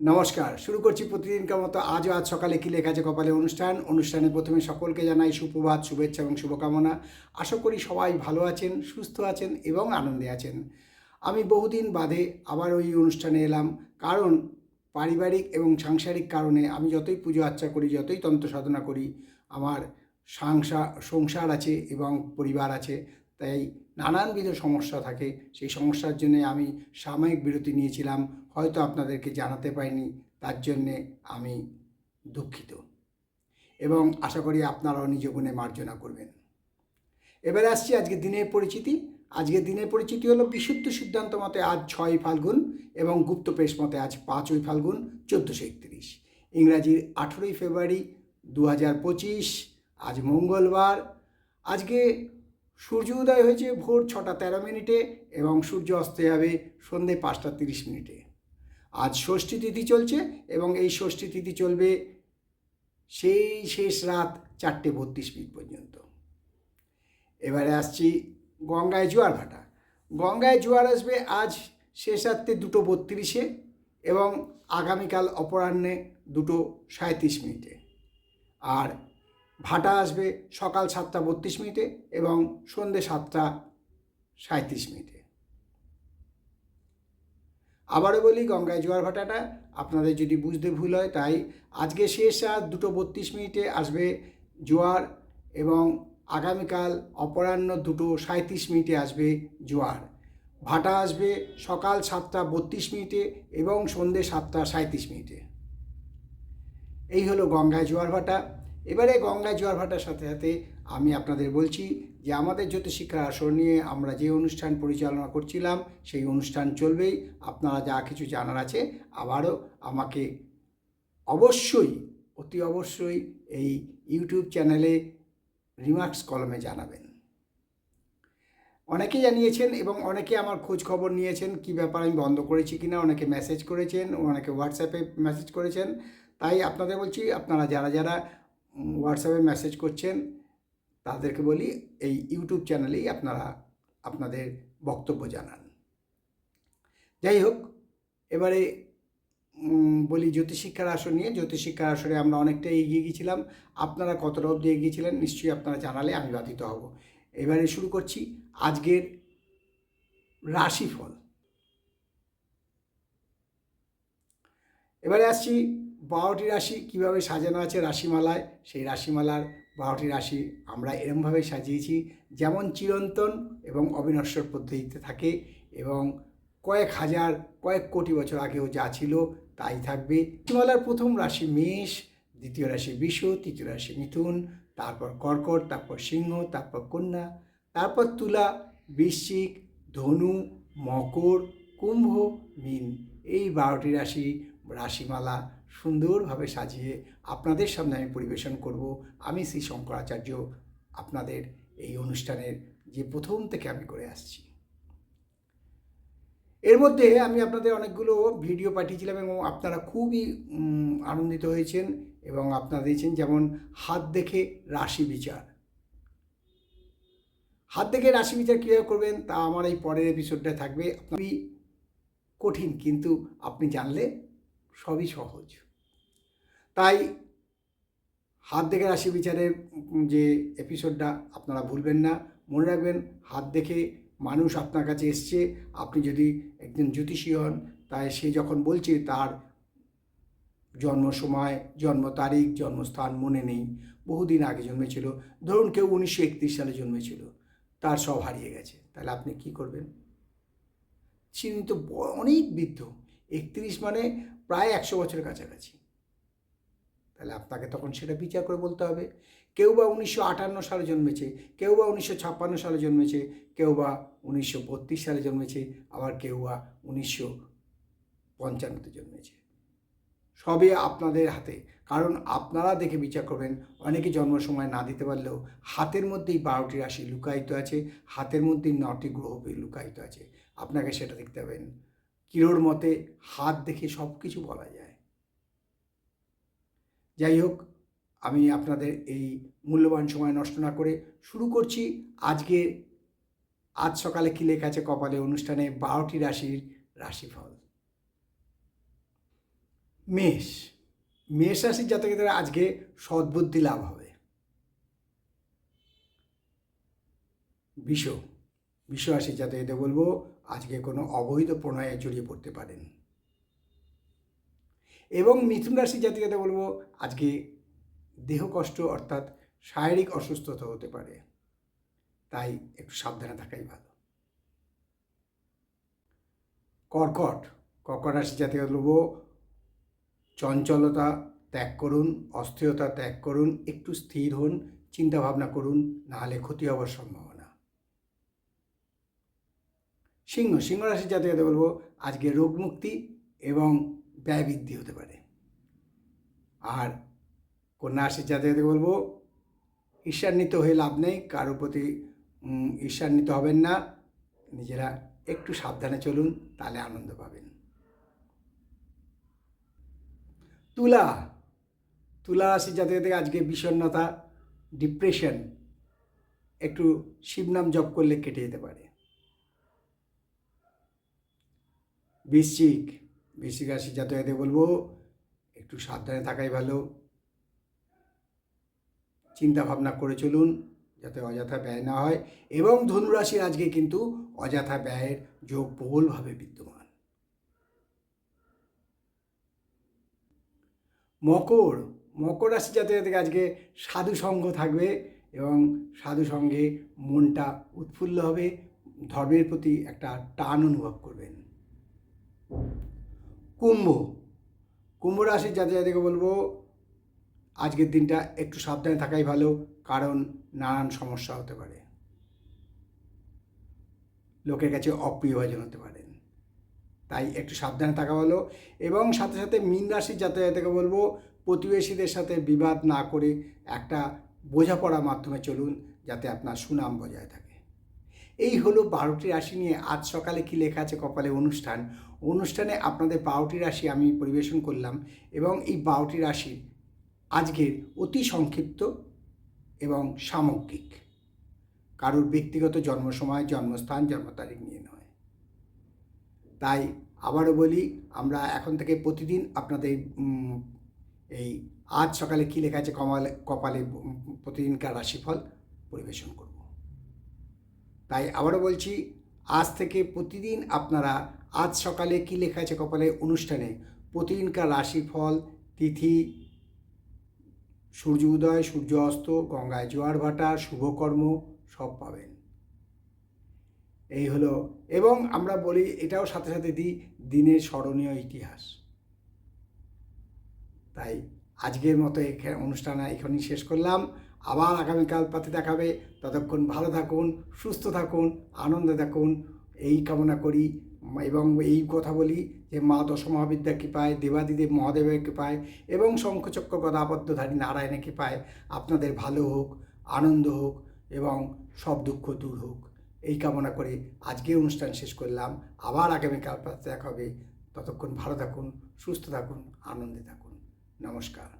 নমস্কার, শুরু করছি প্রতিদিনকার মতো আজও আজ সকালে কি লেখা আছে কপালে অনুষ্ঠান? অনুষ্ঠানে প্রথমে সকলকে জানাই সুপ্রভাত, শুভেচ্ছা এবং শুভকামনা। আশা করি সবাই ভালো আছেন, সুস্থ আছেন এবং আনন্দে আছেন। আমি বহুদিন বাদে আবার ওই অনুষ্ঠানে এলাম কারণ পারিবারিক এবং সাংসারিক কারণে আমি যতই পুজো আর্চা করি, যতই তন্ত্র সাধনা করি, আমার সংসার সংসার আছে এবং পরিবার আছে। তাই নানানবিধ সমস্যা থাকে। সেই সমস্যার জন্য আমি সাময়িক বিরতি নিয়েছিলাম। হয়তো আপনাদেরকে জানাতে পারিনি, তার জন্যে আমি দুঃখিত। এবং আশা করি আপনারাও নিজ গুণে মার্জনা করবেন। এবারে আসছি আজকে দিনের পরিচিতি। আজকের দিনের পরিচিতি হলো বিশুদ্ধ সিদ্ধান্ত মতে আজ ছয় ফাল্গুন এবং গুপ্ত প্রেস মতে আজ পাঁচই ফাল্গুন চোদ্দোশো একত্রিশ। ইংরাজির আঠেরোই ফেব্রুয়ারি দু হাজার পঁচিশ, আজ মঙ্গলবার। আজকে সূর্য উদয় হয়েছে ভোর ছটা তেরো মিনিটে এবং সূর্য অস্ত যাবে সন্ধে পাঁচটা তিরিশ মিনিটে। আজ ষষ্ঠী তিথি চলছে এবং এই ষষ্ঠী তিথি চলবে সেই শেষ রাত চারটে বত্রিশ মিনিট পর্যন্ত। এবারে আসছি গঙ্গায় জোয়ার ভাটা। গঙ্গায় জোয়ার আসবে আজ শেষ রাত্রে দুটো বত্রিশে এবং আগামীকাল অপরাহ্নে দুটো সাঁত্রিশ মিনিটে। আর ভাটা আসবে সকাল সাতটা বত্রিশ মিনিটে এবং সন্ধে সাতটা সাঁত্রিশ মিনিটে। আবারও বলি, গঙ্গায় জোয়ার ভাটাটা আপনাদের যদি বুঝতে ভুল হয়, তাই আজকে শেষ রাত দুটো বত্রিশ মিনিটে আসবে জোয়ার এবং আগামীকাল অপরাহ্ন দুটো সাঁত্রিশ মিনিটে আসবে জোয়ার। ভাটা আসবে সকাল সাতটা বত্রিশ মিনিটে এবং সন্ধে সাতটা সাঁত্রিশ মিনিটে। এই হলো গঙ্গায় জোয়ার ভাটা। এবারে গঙ্গায় জোয়ার ভাটার সাথে সাথে আমি আপনাদের বলছি যে আমাদের জ্যোতিষিক্ষার আসর নিয়ে আমরা যে অনুষ্ঠান পরিচালনা করছিলাম, সেই অনুষ্ঠান চলবেই। আপনারা যা কিছু জানার আছে আবারও আমাকে অবশ্যই, অতি অবশ্যই এই ইউটিউব চ্যানেলে রিমার্কস কলমে জানাবেন। অনেকে জানিয়েছেন এবং অনেকে আমার খোঁজ খবর নিয়েছেন কি ব্যাপার আমি বন্ধ করেছি কি না অনেকে মেসেজ করেছেন, অনেকে হোয়াটসঅ্যাপে মেসেজ করেছেন। তাই আপনাদের বলছি, আপনারা যারা যারা হোয়াটসঅ্যাপে মেসেজ করছেন, তাদেরকে বলি এই ইউটিউব চ্যানেলেই আপনারা, আপনাদের বক্তব্য জানান। যাই হোক, এবারে বলি জ্যোতিষিক্ষার আসর নিয়ে জ্যোতিষিক্ষার আসরে আমরা অনেকটাই এগিয়ে গিয়েছিলাম। আপনারা কতটা অবধি এগিয়েছিলেন নিশ্চয়ই আপনারা জানালে আমি বাধিত হব। এবারে শুরু করছি আজকের রাশিফল। এবারে আসছি বারোটি রাশি কীভাবে সাজানো আছে রাশিমালায়? সেই রাশিমালার বারোটি রাশি আমরা এরমভাবে সাজিয়েছি। যেমন চিরন্তন এবং অবিনশ্বর পদ্ধতিতে থাকে এবং কয়েক হাজার, কয়েক কোটি বছর আগেও যা ছিল তাই থাকবে। রাশিমালার প্রথম রাশি মেষ, দ্বিতীয় রাশি বিষ তৃতীয় রাশি মিথুন, তারপর কর্কট, তারপর সিংহ, তারপর কন্যা, তারপর তুলা, বৃশ্চিক, ধনু, মকর, কুম্ভ, মীন। এই বারোটি রাশি রাশিমালা সুন্দরভাবে সাজিয়ে আপনাদের সামনে আমি পরিবেশন করব। আমি শ্রী শঙ্করাচার্য আপনাদের এই অনুষ্ঠানের যে প্রথম থেকে আমি করে আসছি। এর মধ্যে আমি আপনাদের অনেকগুলো ভিডিও পাঠিয়েছিলাম এবং আপনারা খুবই আনন্দিত হয়েছেন এবং আপনারা দিয়েছেন যেমন হাত দেখে রাশি বিচার। হাত দেখে রাশি বিচার কীভাবে করবেন তা আমার এই পরের এপিসোডটা থাকবে। খুবই কঠিন, কিন্তু আপনি জানলে সবই সহজ। তাই হাত দেখে রাশি বিচারের যে এপিসোডটা আপনারা ভুলবেন না, মনে রাখবেন হাত দেখে মানুষ আপনার কাছে এসছে, আপনি যদি একজন জ্যোতিষী হন, তাই সে যখন বলছে তার জন্ম সময়, জন্ম তারিখ, জন্মস্থান মনে নেই, বহুদিন আগে জন্মেছিল, ধরুন কেউ উনিশশো একত্রিশ সালে জন্মেছিল, তার সব হারিয়ে গেছে, তাহলে আপনি কি করবেন? তিনি তো অনেক বৃদ্ধ একত্রিশ মানে প্রায় একশো বছরের কাছাকাছি। তাহলে আপনাকে তখন সেটা বিচার করে বলতে হবে। কেউ বা উনিশশো আটান্ন সালে জন্মেছে, কেউ বা উনিশশো ছাপ্পান্ন সালে জন্মেছে, কেউ বা উনিশশো বত্রিশ সালে জন্মেছে, আবার কেউ বা উনিশশো পঞ্চান্নতে জন্মেছে। সবই আপনাদের হাতে। কারণ আপনারা দেখে বিচার করবেন, অনেকে জন্ম সময় না দিতে পারলেও হাতের মধ্যেই বারোটি রাশি লুকায়িত আছে, হাতের মধ্যেই নটি গ্রহ লুকায়িত আছে। আপনাকে সেটা দেখতে হবেন কিরোর মতে হাত দেখে সব কিছু বলা যায়। যাই হোক, আমি আপনাদের এই মূল্যবান সময় নষ্ট না করে শুরু করছি আজকে আজ সকালে কী লেখা কপালে অনুষ্ঠানে বারোটি রাশির রাশিফল। মেষ মেষ রাশির জাতকেদের আজকে সদ্বুদ্ধি লাভ হবে। বিষ বিষ রাশির জাতকেদের বলব, আজকে কোনো অবৈধ প্রণয়ে জড়িয়ে পড়তে পারেন। এবং মিথুন রাশির জাতকেদের বলব, আজকে দেহ কষ্ট অর্থাৎ শারীরিক অসুস্থতা হতে পারে। তাই একটু সাবধানে থাকাই ভালো। কর্কট কর্কট রাশি জাতীয় বলব, চঞ্চলতা ত্যাগ করুন, অস্থিরতা ত্যাগ করুন, একটু স্থির হন চিন্তা ভাবনা করুন, নাহলে ক্ষতি হওয়ার সম্ভাবনা। সিংহ সিংহ রাশি জাতীয়তে বলব, আজকে রোগ মুক্তি এবং ব্যয় বৃদ্ধি হতে পারে। আর কন্যা রাশির জাতীয়তে বলব, ঈর্ষান্বিত হয়ে লাভ নেই, কারোর প্রতি ঈর্ষান্বিত হবেন না, নিজেরা একটু সাবধানে চলুন, তাহলে আনন্দ পাবেন। তুলা তুলা রাশির জাতীয় থেকে আজকে বিষণ্ণতা, ডিপ্রেশন, একটু শিবনাম জপ করলে কেটে যেতে পারে। বৃশ্চিক বৃশ্চিক রাশি জাতকদের বলব, একটু সাবধানে থাকাই ভালো। চিন্তা ভাবনা করে চলুন, যাতে অযথা ব্যয় না হয়। এবং ধনুরাশির আজকে কিন্তু অযথা ব্যয়ের যোগ প্রবলভাবে বিদ্যমান। মকর মকর রাশি জাতীয় থেকে আজকে সাধু সঙ্গ থাকবে এবং সাধু সঙ্গে মনটা উৎফুল্ল হবে, ধর্মের প্রতি একটা টান অনুভব করবেন। কুম্ভ। কুম্ভ রাশির জাতি জাতিকে বলব, আজকের দিনটা একটু সাবধানে থাকাই ভালো, কারণ নানান সমস্যা হতে পারে। লোকের কাছে অপ্রিয়ভাজন হতে পারেন তাই একটু সাবধানে থাকা ভালো এবং সাথে সাথে মীন রাশির যাতায়াতকে বলব, প্রতিবেশীদের সাথে বিবাদ না করে একটা বোঝাপড়ার মাধ্যমে চলুন, যাতে আপনার সুনাম বজায় থাকে। এই হলো বারোটি রাশি নিয়ে আজ সকালে কি লেখা আছে কপালে অনুষ্ঠান। অনুষ্ঠানে আপনাদের বারোটি রাশি আমি পরিবেশন করলাম এবং এই বারোটি রাশির আজকের অতি সংক্ষিপ্ত এবং সামগ্রিক। কারোর ব্যক্তিগত জন্ম সময় জন্মস্থান, জন্ম তারিখ নিয়ে নয়। তাই আবারও বলি, আমরা এখন থেকে প্রতিদিন আপনাদের এই আজ সকালে কী লেখা আছে কমালে, কপালে প্রতিদিনকার রাশিফল পরিবেশন করব। তাই আবারও বলছি, আজ থেকে প্রতিদিন আপনারা আজ সকালে কী লেখা আছে কপালে অনুষ্ঠানে? প্রতিদিনকার রাশিফল, তিথি, সূর্য উদয়, সূর্য অস্ত, গঙ্গায় জোয়ার ভাটা, শুভকর্ম, সব পাবেন। এই হলো, এবং আমরা বলি, এটাও সাথে সাথে দিই, দিনের স্মরণীয় ইতিহাস। তাই আজকের মতো এখানে অনুষ্ঠান এখানেই শেষ করলাম। আবার আগামীকাল পাতে দেখাবে। ততক্ষণ ভালো থাকুন, সুস্থ থাকুন, আনন্দে থাকুন। এই কামনা করি এবং এই কথা বলি যে মা দশমহাবিদ্যা কৃপায়, দেবাদিদেব মহাদেবের কৃপায় এবং শঙ্খচক্র গদাবদ্ধধারী নারায়ণের কৃপায় আপনাদের ভালো হোক, আনন্দ হোক এবং সব দুঃখ দূর হোক। এই কামনা করে আজকে অনুষ্ঠান শেষ করলাম। আবার আগামীকাল পাতে দেখা হবে। ততক্ষণ ভালো থাকুন, সুস্থ থাকুন, আনন্দে থাকুন। নমস্কার।